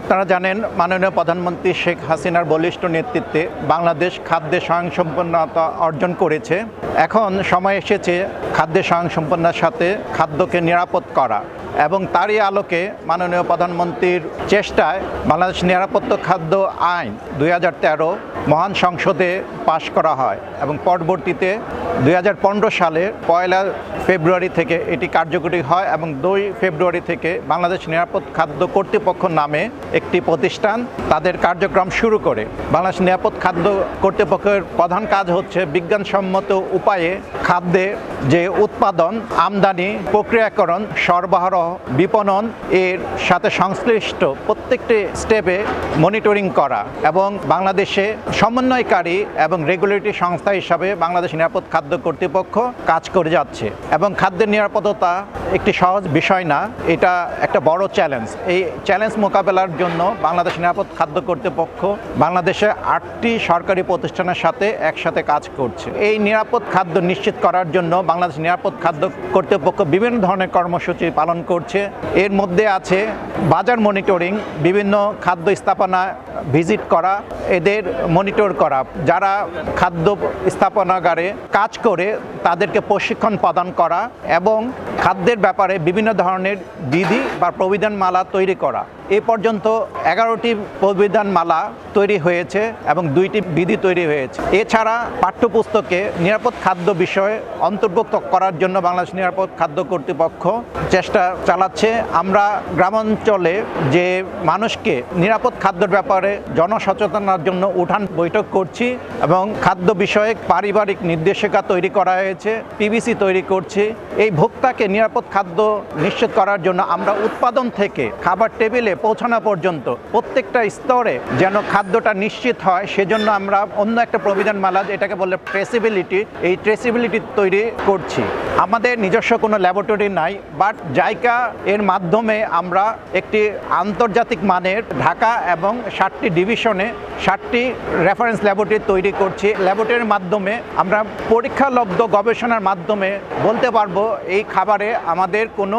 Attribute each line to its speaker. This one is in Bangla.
Speaker 1: আপনারা জানেন মাননীয় প্রধানমন্ত্রী শেখ হাসিনার বলিষ্ঠ নেতৃত্বে বাংলাদেশ খাদ্যে স্বয়ংসম্পন্নতা অর্জন করেছে। এখন সময় এসেছে খাদ্যে স্বয়ংসম্পন্নতার সাথে খাদ্যকে নিরাপদ করা এবং তারই আলোকে মাননীয় প্রধানমন্ত্রীর চেষ্টায় বাংলাদেশ নিরাপত্তা খাদ্য আইন দু হাজার তেরো মহান সংসদে পাশ করা হয় এবং পরবর্তীতে দুই হাজার পনেরো সালে পয়লা ফেব্রুয়ারি থেকে এটি কার্যকরী হয় এবং দুই ফেব্রুয়ারি থেকে বাংলাদেশ নিরাপদ খাদ্য কর্তৃপক্ষ নামে একটি প্রতিষ্ঠান তাদের কার্যক্রম শুরু করে। বাংলাদেশ নিরাপদ খাদ্য কর্তৃপক্ষের প্রধান কাজ হচ্ছে বিজ্ঞানসম্মত উপায়ে খাদ্যে যে উৎপাদন, আমদানি, প্রক্রিয়াকরণ, সরবরাহ, বিপণন এর সাথে সংশ্লিষ্ট প্রত্যেকটি স্টেপে মনিটরিং করা এবং বাংলাদেশে সমন্বয়কারী এবং রেগুলেটরি সংস্থা হিসাবে বাংলাদেশ নিরাপদ খাদ্য কর্তৃপক্ষ কাজ করে যাচ্ছে এবং খাদ্যের নিরাপদতা একটি সহজ বিষয় না, এটা একটা বড় চ্যালেঞ্জ এই চ্যালেঞ্জ মোকাবেলার জন্য বাংলাদেশ নিরাপদ খাদ্য কর্তৃপক্ষ বাংলাদেশে আটটি সরকারি প্রতিষ্ঠানের সাথে একসাথে কাজ করছে। এই নিরাপদ খাদ্য নিশ্চিত করার জন্য বাংলাদেশ নিরাপদ খাদ্য কর্তৃপক্ষ বিভিন্ন ধরনের কর্মসূচি পালন করছে। এর মধ্যে আছে বাজার মনিটরিং বিভিন্ন খাদ্য স্থাপনা ভিজিট করা, এদের মনিটর করা। যারা খাদ্য স্থাপনাগারে কাজ করে, তাদেরকে প্রশিক্ষণ প্রদান করা এবং খাদ্যের ব্যাপারে বিভিন্ন ধরনের বিধি বা প্রবিধান মালা তৈরি করা। এ পর্যন্ত এগারোটি প্রবিধান মালা তৈরি হয়েছে এবং দুইটি বিধি তৈরি হয়েছে। এছাড়া পাঠ্যপুস্তকে নিরাপদ খাদ্য বিষয়ে অন্তর্ভুক্ত করার জন্য বাংলাদেশ নিরাপদ খাদ্য কর্তৃপক্ষ চেষ্টা চালাচ্ছে। আমরা গ্রামাঞ্চলে যে মানুষকে নিরাপদ খাদ্যের ব্যাপারে জনসচেতনার জন্য উঠান বৈঠক করছি এবং খাদ্য বিষয়ক পারিবারিক নির্দেশিকা তৈরি করা হয়েছে, পিবিসি তৈরি করছি। এই ভোক্তাকে নিরাপদ খাদ্য নিশ্চিত করার জন্য আমরা উৎপাদন থেকে খাবার টেবিলে পৌঁছানো পর্যন্ত প্রত্যেকটা স্তরে যেন খাদ্যটা নিশ্চিত হয়, সেজন্য আমরা অন্য একটা প্রবিধান মালা এটাকে বলে ট্রেসিবিলিটি এই ট্রেসিবিলিটি তৈরি করছি। আমাদের নিজস্ব কোনো ল্যাবরেটরি নাই বাট জাইকা এর মাধ্যমে আমরা একটি আন্তর্জাতিক মানের ঢাকা এবং ষাটটি ডিভিশনে ষাটটি রেফারেন্স ল্যাবরেটরি তৈরি করছি। ল্যাবরেটরির মাধ্যমে আমরা পরীক্ষালব্ধ গবেষণার মাধ্যমে বলতে পারব, এই খাবারে আমাদের কোনো